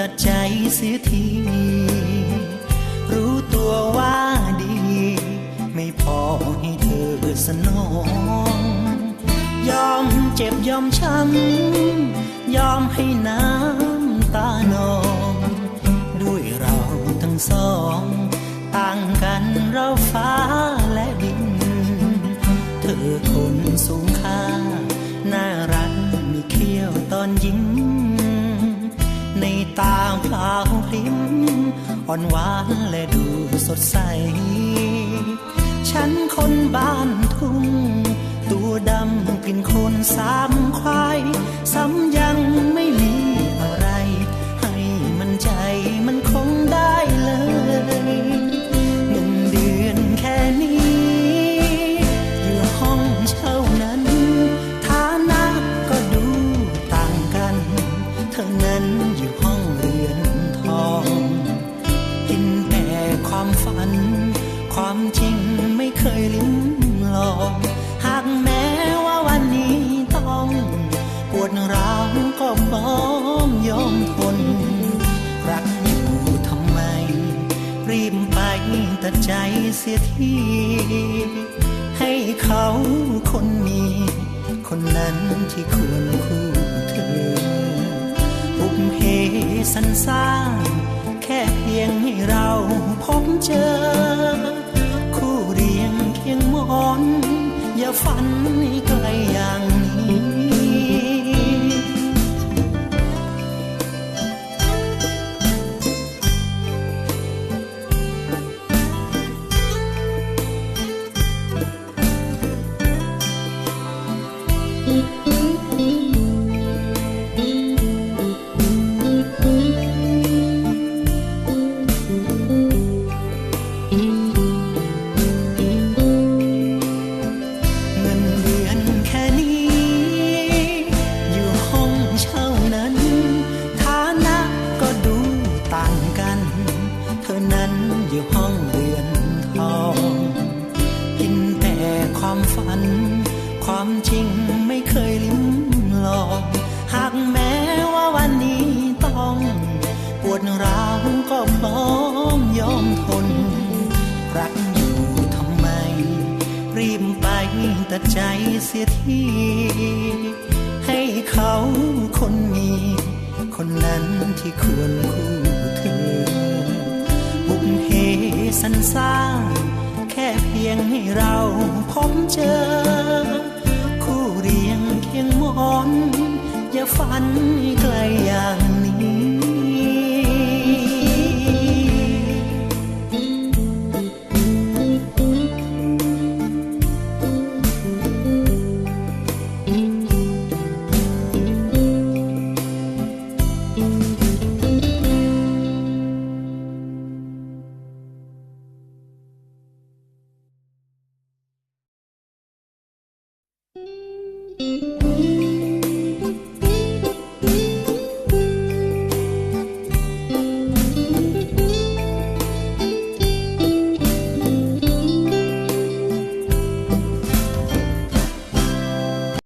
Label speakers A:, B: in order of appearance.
A: ตัดใจเสียที รู้ตัวว่าดี ไม่พอให้เธอสนอง ยอมเจ็บยอมช้ำ ยอมให้น้ำตานอง ด้วยเราทั้งสอง ต่างกันเราฟ้าและดิน เธอคนสูงค่า น่ารักมีเขี้ยวตอนยิ้ม อ่อนหวานและดูสดใส ฉันคนบ้านทุ่ง ตัวดำกลิ่นคนสามควายซ้ำ ความฝัน ความจริงไม่เคยลิ้มลอง หากแม้ว่าวันนี้ต้อง ปวดร้าวก็พร้อมยอมทน รักอยู่ทำไม รีบไปตัดใจเสียที ให้เขาคนนี้คนนั้นที่ควรคู่เธอบุพเพสันสร้าง เพียงให้เราพบเจอ คู่เรียงเคียงมอน อย่าฝัน ความฝัน ความจริงไม่เคยลิ้มลอง หากแม้ว่าวันนี้ต้อง ปวดร้าวก็พร้อมยอมทน รักอยู่ทำไม รีบไปตัดใจเสียทีให้เขาคนนี้คนนั้นที่ควรคู่เธอบุพเพสันสร้าง ยงให้เราพบเจอ คู่เรียงเคียงมอน อย่าฝันไกลอย่างนี้ you